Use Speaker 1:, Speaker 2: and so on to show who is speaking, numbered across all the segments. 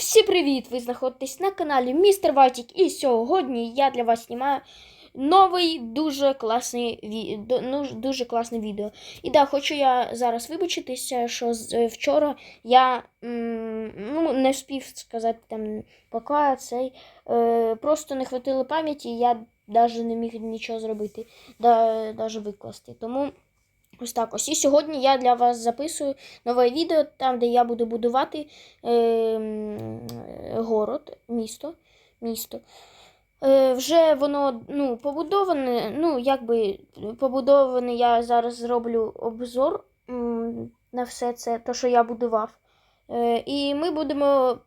Speaker 1: всім привіт! Ви знаходитесь на каналі Містер Ватік і сьогодні я для вас знімаю новий дуже класний ну, дуже класне відео. І да, хочу я зараз вибачитися, що е, вчора я ну, не встиг сказати там пока цей. Е, просто не хватило пам'яті, я навіть не міг нічого зробити, навіть викласти. Тому. Ось так ось. І сьогодні я для вас записую нове відео, там, де я буду будувати е, город, місто. місто. Е, вже воно ну, побудоване, ну, якби побудоване, я зараз зроблю обзор на все це, то, що я будував. Е, і ми будемо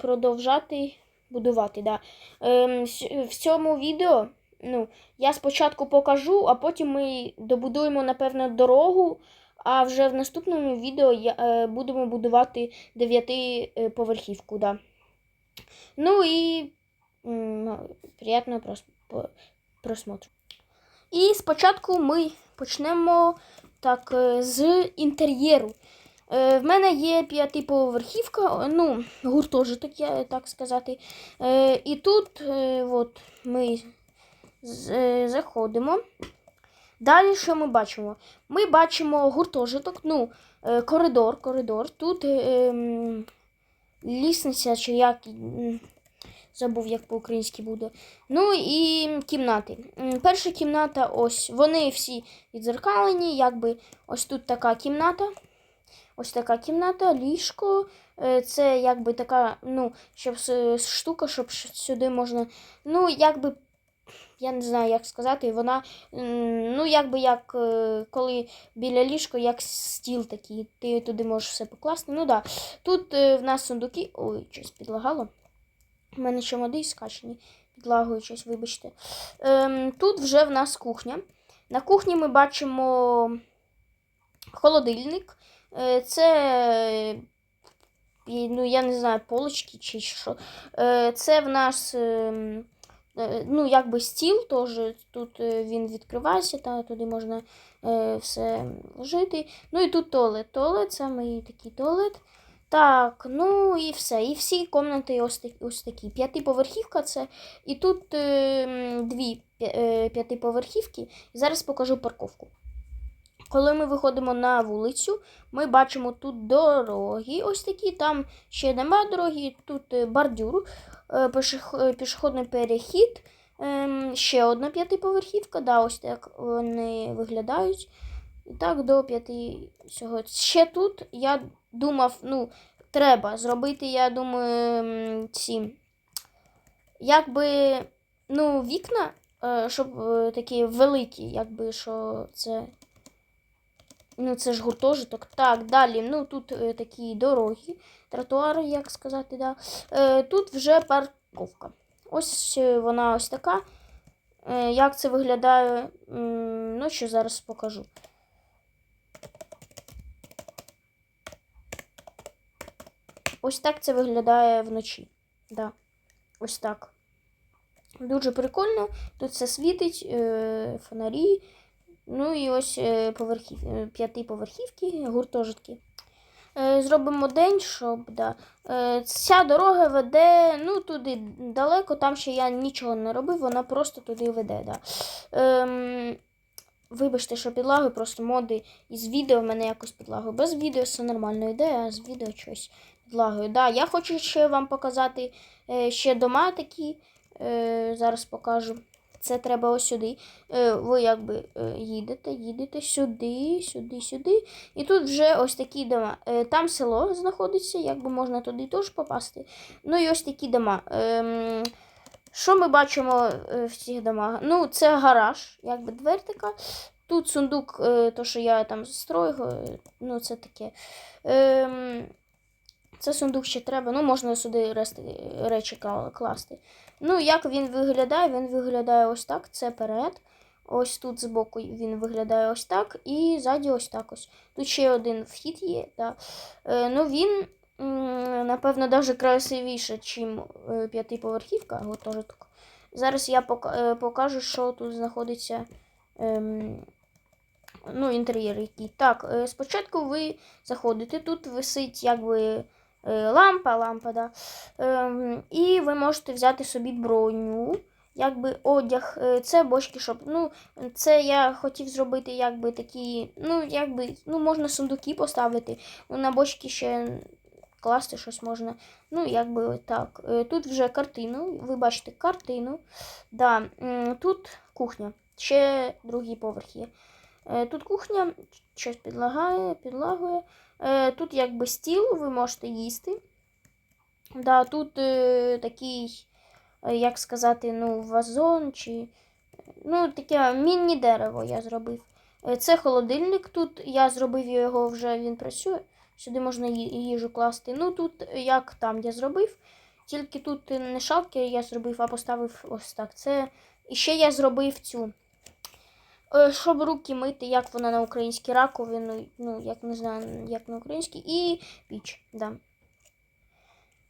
Speaker 1: продовжати будувати. Да. Е, в цьому відео ну, я спочатку покажу, а потім ми добудуємо, напевно, дорогу. А вже в наступному відео я, е, будемо будувати дев'ятиповерхівку. Да. Ну і приємного прос- просмотру. І спочатку ми почнемо так, е, з інтер'єру. Е, В мене є п'ятиповерхівка, ну, гуртожиток, так сказати. І тут от, ми заходимо. Далі що ми бачимо? Ми бачимо гуртожиток, ну, е, коридор, коридор. Тут е, ем, лісниця, чи як забув, як по-українськи буде. Ну і кімнати. Перша кімната, ось, вони всі відзеркалені, якби ось тут така кімната. Ось така кімната, ліжко. Е, Це якби така, ну, щоб штука, щоб сюди можна. Ну, якби я не знаю, як сказати, вона, ну, якби як е, коли біля ліжка, як стіл такий, ти туди можеш все покласти. Ну да. Тут е, в нас сундуки. Ой, щось підлагало. У мене ще моди скачені, підлагою щось, вибачте. Ем, тут вже в нас кухня. На кухні ми бачимо холодильник. Е, це, ну, я не знаю, полочки чи що. Це в нас. Ем, е, ну, якби стіл теж тут е, він відкривається, та туди можна е, все жити. Ну і тут туалет. Туалет, саме такий туалет. Так, ну і все. І всі кімнати ось такі, ось такі. П'ятиповерхівка це. І тут е, дві п'ятиповерхівки. Зараз покажу парковку. Коли ми виходимо на вулицю, ми бачимо тут дороги, ось такі, там ще нема дороги, тут е, бордюр, е, е, пішохідний перехід, ем, ще одна п'ятиповерхівка, да, ось так вони виглядають. І так до п'яти всього. Ще тут я думав, ну, треба зробити, я думаю, ці. Якби, ну, вікна, щоб такі великі, якби що це. Ну, це ж гуртожиток. Так, далі. Ну, тут е, такі дороги, тротуари, як сказати, да. Е, тут вже парковка. Ось вона ось така. Е, як це виглядає? Ну, що зараз покажу. Ось так це виглядає вночі. Да. Ось так. Дуже прикольно. Тут все світить, е, фонарі. Ну і ось е, поверхів, е, п'ятиповерхівки, гуртожитки. Е, Зробимо день, щоб. Да. Ця дорога веде ну, туди далеко, там ще я нічого не робив, вона просто туди веде. Да. Ем, вибачте, що підлагою, просто моди із відео в мене якось підлагою. Без відео все нормально йде, а з відео щось підлагою. Да, я хочу ще вам показати ще дома такі. Е, зараз покажу. Це треба ось сюди. Е, ви якби е, їдете, їдете сюди, сюди, сюди. І тут вже ось такі дома. Е, там село знаходиться, якби можна туди теж попасти. Ну і ось такі дома. Ем, що ми бачимо в цих домах? Ну, це гараж, якби двері така. Тут сундук, то, що я там строїв, е, ну це таке. Це сундук ще треба, ну можна сюди рести, речі класти. Ну, як він виглядає? Він виглядає ось так. Це перед. Ось тут збоку він виглядає ось так. І ззаді ось так ось. Тут ще один вхід є. Да. Е, ну він, напевно, навіть красивіше, ніж п'ятиповерхівка гуртожиток. Зараз я е, покажу, що тут знаходиться. Ем, ну, інтер'єр який. Так, е, спочатку ви заходите, тут висить якби е, лампа, лампа, да. Ем, і ви можете взяти собі броню. Якби одяг, Е, це бочки, щоб. Ну, це я хотів зробити якби такі. Ну, якби, ну, можна сундуки поставити. На бочки ще класти щось можна. Ну, якби так. Е, Тут вже картину. Ви бачите картину. Да. Тут кухня. Ще другий поверх є. Е, Тут кухня, щось підлагає, підлагує. Е, Тут якби стіл, ви можете їсти. Да, тут е, такий, е, як сказати, ну, вазон чи. Ну, таке міні-дерево я зробив. Це холодильник. Тут я зробив його вже, він працює. Сюди можна їжу класти. Ну, тут як там я зробив. Тільки тут не шалки я зробив, а поставив ось так. Це. І ще я зробив цю. Е, Щоб руки мити, як вона на українській раковину, ну, як не знаю, як на українській, і піч. Да.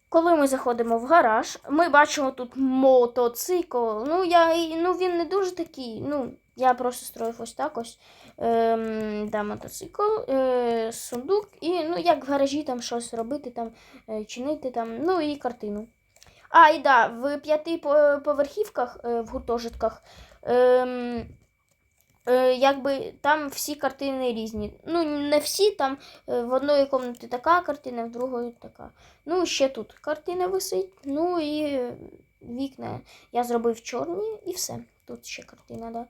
Speaker 1: Коли ми заходимо в гараж, ми бачимо тут мотоцикл. Ну, я, ну він не дуже такий. Ну, я просто строїв ось так ось. Ем, да, мотоцикл, е, сундук, і ну, як в гаражі там щось робити, там, е, чинити, там, ну і картину. А, і да, в п'яти по- поверхівках, е, в гуртожитках. Е, якби там всі картини різні. Ну, не всі, там е, в одної кімнаті така картина, в другої така. Ну, ще тут картина висить. Ну і вікна я зробив чорні і все. Тут ще картина, да.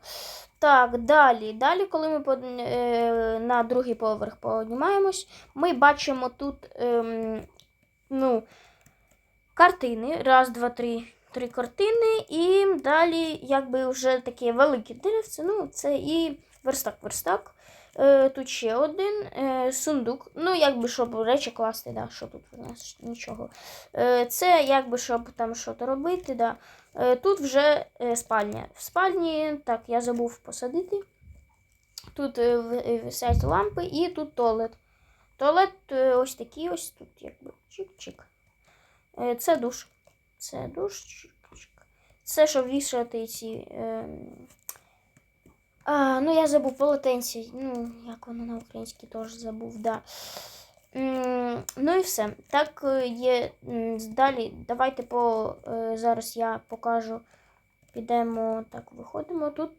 Speaker 1: Так, далі. Далі, коли ми под... е, на другий поверх піднімаємось, ми бачимо тут ем, ну, картини. Раз, два, три. Три картини, і далі, якби вже таке велике деревце. Ну, це і верстак-верстак. Е, тут ще один е, сундук. Ну, якби щоб речі класти, да, що тут у нас нічого. Е, це якби щоб там щось робити. Да. Е, тут вже е, спальня. В спальні, так, я забув посадити. Тут е, е, висять лампи і тут туалет. Туалет е, ось такий ось тут, якби чик-чик. Е, це душ. Це душ. Це щоб вішати ці. Е, а, ну, я забув полотенці. Ну, як воно на українській теж забув, да. Ну і все. Так е, є далі. Давайте по е, зараз я покажу. Підемо так, виходимо. Тут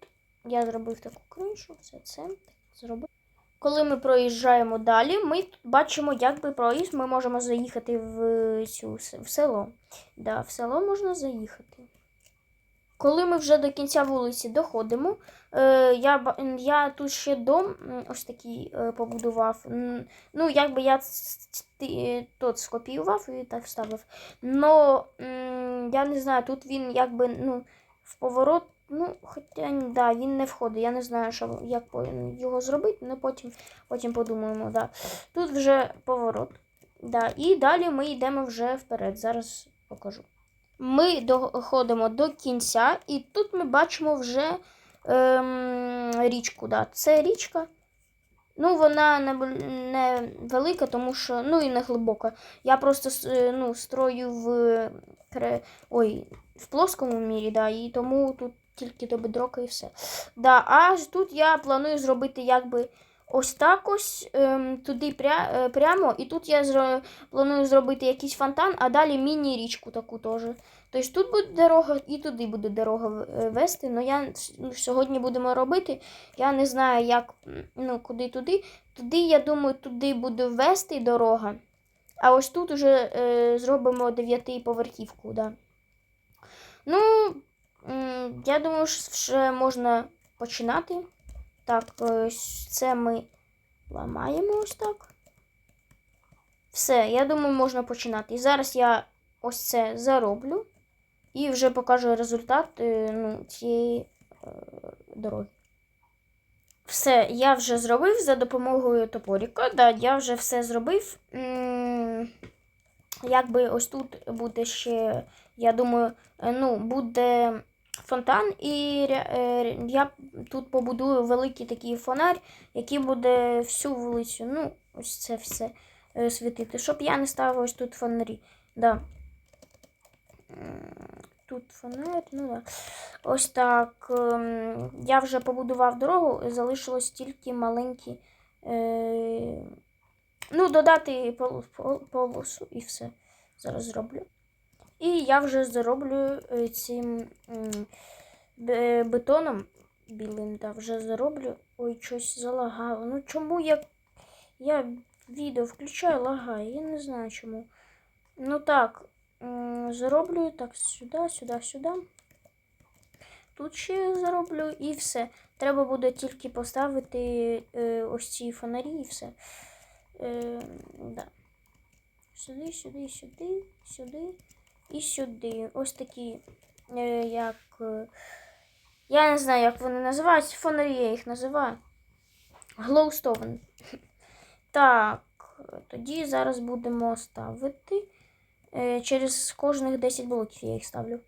Speaker 1: я зробив таку кришу, все це зробив. Коли ми проїжджаємо далі, ми бачимо, як би проїзд ми можемо заїхати в цю в село. Да, в село можна заїхати. Коли ми вже до кінця вулиці доходимо, е, я, я тут ще дом ось такий е, побудував. Ну, якби я е, тот скопіював і так вставив. Но я не знаю, тут він якби ну, в поворот, ну, хоча да, він не входить. Я не знаю, що, як його зробити, але потім, потім подумаємо. Да. Тут вже поворот. Да. І далі ми йдемо вже вперед. Зараз покажу. Ми доходимо до кінця, і тут ми бачимо вже ем, річку. Да. Це річка. Ну, вона не, не велика, тому що ну і не глибока. Я просто е, ну, строю в, ой, в плоскому мірі, да, і тому тут тільки до бедрока і все. Да, а тут я планую зробити якби ось так ось ем, туди пря, е, прямо, і тут я зро, планую зробити якийсь фонтан, а далі міні-річку таку теж. Тобто тут буде дорога і туди буде дорога е, вести. але я ну, сьогодні будемо робити. Я не знаю, як ну, куди туди. Туди, я думаю, туди буде вести дорога. А ось тут уже е, зробимо дев'ятиповерхівку. Да. Ну, я думаю, що вже можна починати. Так, ось це ми ламаємо ось так. Все, я думаю, можна починати. І зараз я ось це зароблю і вже покажу результат е, ну, цієї е, дороги. Все, я вже зробив за допомогою топоріка. Да, я вже все зробив. Якби ось тут буде ще, я думаю, е, ну, буде фонтан, і е, я тут побудую великий такий фонарь, який буде всю вулицю. Ну, ось це все е, світити. Щоб я не ставив ось тут фонарі. Да. Тут фонарь, ну да. Ось так. ем, Я вже побудував дорогу, залишилось тільки маленькі. Е, Ну, додати пол- пол- полосу і все. Зараз зроблю. І я вже зароблю е, цим бетоном білим, да, вже зароблю. Ой, щось залагало. Ну чому я, я відео включаю, лагає? Я не знаю чому. Ну так, зароблю так сюди, сюди, сюди. Тут ще зароблю і все. Треба буде тільки поставити е, ось ці фонарі і все. Е, да. Сюди, сюди, сюди, сюди і сюди. Ось такі, е, як. е, Я не знаю, як вони називаються. Фонарі я їх називаю. Глоустовен. Так, тоді зараз будемо ставити. Е, через кожних 10 блоків я їх ставлю.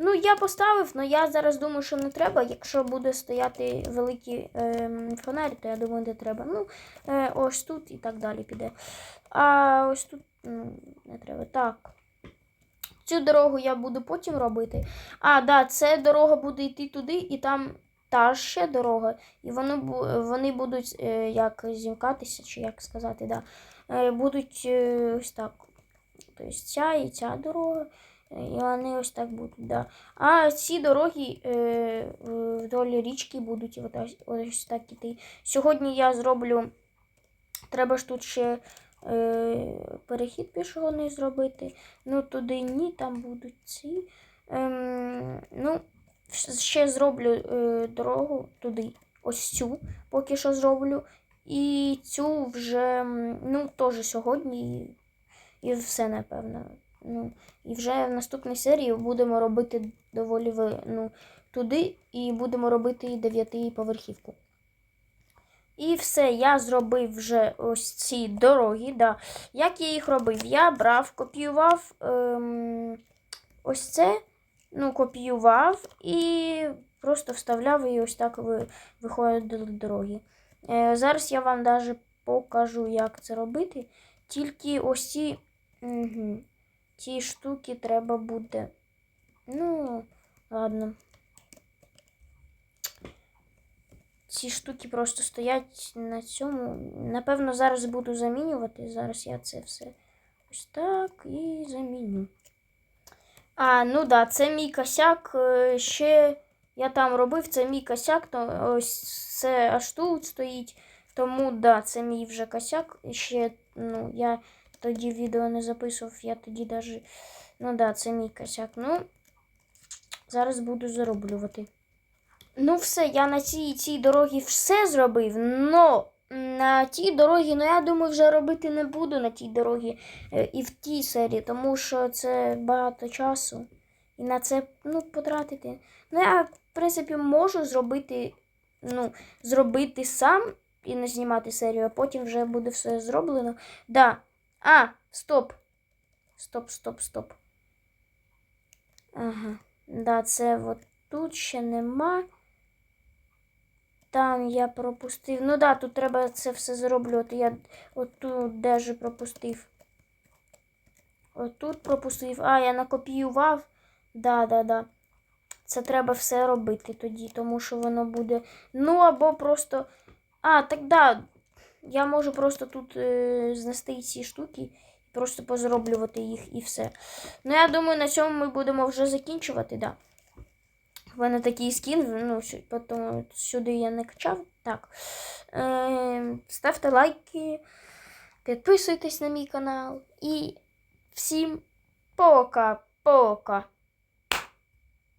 Speaker 1: Ну, я поставив, але я зараз думаю, що не треба. Якщо буде стояти великий ем, фонарь, то я думаю, не треба. Ну, е, ось тут і так далі піде. А ось тут ну, не треба. Так. Цю дорогу я буду потім робити. А, да, це дорога буде йти туди, і там та ще дорога. І вони, вони будуть е, як зімкатися, чи як сказати, да. Е, будуть е, ось так. Тобто ця і ця дорога. І вони ось так будуть, да. А ці дороги е, вдоль річки будуть ось, ось так іти. Сьогодні я зроблю. Треба ж тут ще перехід пішохідний зробити. Ну, туди ні, там будуть ці. Ем, ну, ще зроблю е, дорогу туди. Ось цю поки що зроблю. І цю вже, ну, теж сьогодні. І, і все, напевно. Ну, і вже в наступній серії будемо робити доволі ну, туди і будемо робити дев'ятиповерхівку. І все, я зробив вже ось ці дороги. Да. Як я їх робив? Я брав, копіював ем, ось це, ну, копіював і просто вставляв і ось так ви, виходили дороги. Е, зараз я вам навіть покажу, як це робити. Тільки ось ці, угу, ці штуки треба буде. Ну, ладно. Ці штуки просто стоять на цьому. Напевно, зараз буду замінювати. Зараз я це все ось так і заміню. А, ну да, це мій косяк. е, Ще я там робив, це мій косяк, то ось це аж тут стоїть. Тому да, це мій вже косяк. Ще, ну, я тоді відео не записував, я тоді даже. Ну да, це мій косяк. Ну, зараз буду зароблювати. Ну, все, я на цій цій дорогі все зробив, но на тій дорогі, ну я думаю, вже робити не буду на тій дорогі е, і в тій серії, тому що це багато часу. І на це ну, потратити. Ну, я, в принципі, можу зробити, ну, зробити сам і не знімати серію, а потім вже буде все зроблено. Да. А, стоп. Стоп, стоп, стоп. Ага. Да, це от тут ще нема. Там я пропустив. Ну да, тут треба це все зроблювати. Я отут даже пропустив. Отут пропустив. А, я накопіював. Да, да, да. Це треба все робити тоді, тому що воно буде. Ну, або просто. А, так да. Я можу просто тут е, знести ці штуки, просто позроблювати їх і все. Ну, я думаю, на цьому ми будемо вже закінчувати, да. У мене такий скін, ну, потім сюди я не качав. Так. Е, ставте лайки, підписуйтесь на мій канал. І всім пока-пока.